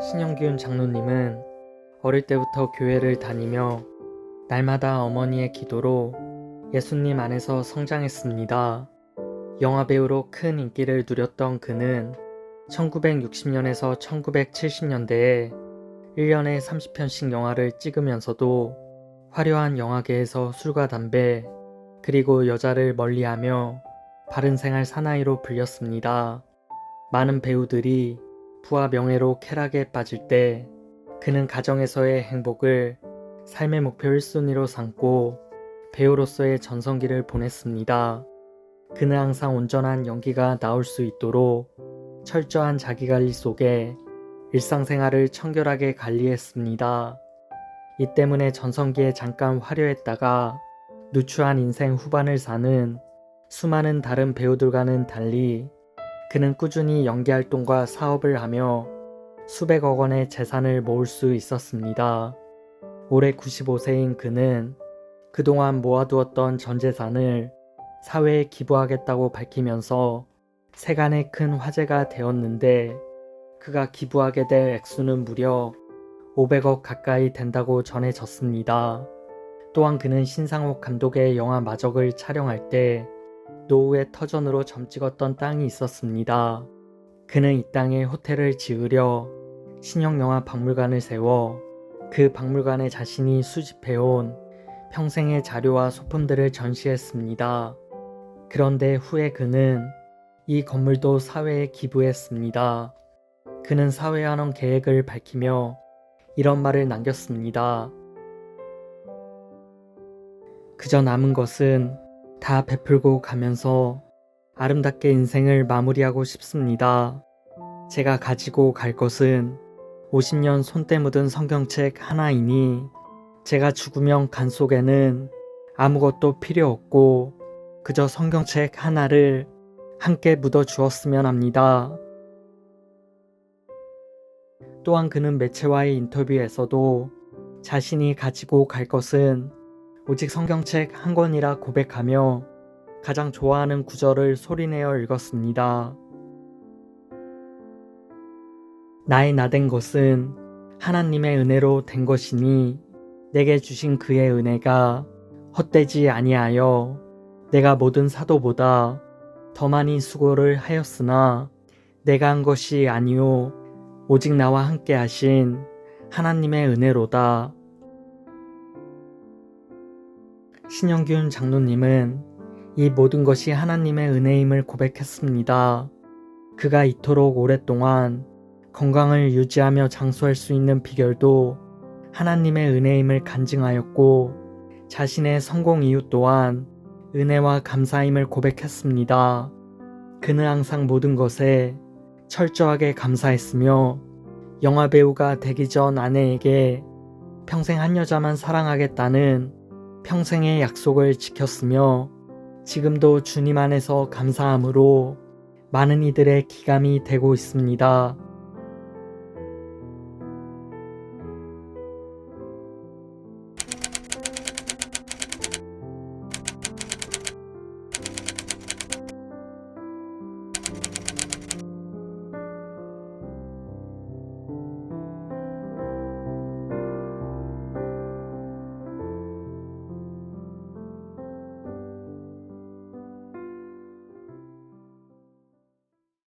신영균 장로님은 어릴 때부터 교회를 다니며 날마다 어머니의 기도로 예수님 안에서 성장했습니다. 영화 배우로 큰 인기를 누렸던 그는 1960년에서 1970년대에 1년에 30편씩 영화를 찍으면서도 화려한 영화계에서 술과 담배, 그리고 여자를 멀리하며 바른 생활 사나이로 불렸습니다. 많은 배우들이 부와 명예로 쾌락에 빠질 때 그는 가정에서의 행복을 삶의 목표 1순위로 삼고 배우로서의 전성기를 보냈습니다. 그는 항상 온전한 연기가 나올 수 있도록 철저한 자기관리 속에 일상생활을 청결하게 관리했습니다. 이 때문에 전성기에 잠깐 화려했다가 누추한 인생 후반을 사는 수많은 다른 배우들과는 달리 그는 꾸준히 연기 활동과 사업을 하며 수백억 원의 재산을 모을 수 있었습니다. 올해 95세인 그는 그동안 모아두었던 전 재산을 사회에 기부하겠다고 밝히면서 세간의 큰 화제가 되었는데 그가 기부하게 될 액수는 무려 500억 가까이 된다고 전해졌습니다. 또한 그는 신상옥 감독의 영화 마적을 촬영할 때 노후의 터전으로 점 찍었던 땅이 있었습니다. 그는 이 땅에 호텔을 지으려 신형영화 박물관을 세워 그 박물관에 자신이 수집해온 평생의 자료와 소품들을 전시했습니다. 그런데 후에 그는 이 건물도 사회에 기부했습니다. 그는 사회환원 계획을 밝히며 이런 말을 남겼습니다. 그저 남은 것은 다 베풀고 가면서 아름답게 인생을 마무리하고 싶습니다. 제가 가지고 갈 것은 50년 손때 묻은 성경책 하나이니 제가 죽으면 간 속에는 아무것도 필요 없고 그저 성경책 하나를 함께 묻어 주었으면 합니다. 또한 그는 매체와의 인터뷰에서도 자신이 가지고 갈 것은 오직 성경책 한 권이라 고백하며 가장 좋아하는 구절을 소리내어 읽었습니다. 나의 나된 것은 하나님의 은혜로 된 것이니 내게 주신 그의 은혜가 헛되지 아니하여 내가 모든 사도보다 더 많이 수고를 하였으나 내가 한 것이 아니요 오직 나와 함께 하신 하나님의 은혜로다. 신영균 장로님은 이 모든 것이 하나님의 은혜임을 고백했습니다. 그가 이토록 오랫동안 건강을 유지하며 장수할 수 있는 비결도 하나님의 은혜임을 간증하였고 자신의 성공 이유 또한 은혜와 감사임을 고백했습니다. 그는 항상 모든 것에 철저하게 감사했으며 영화배우가 되기 전 아내에게 평생 한 여자만 사랑하겠다는 평생의 약속을 지켰으며 지금도 주님 안에서 감사함으로 많은 이들의 기감이 되고 있습니다.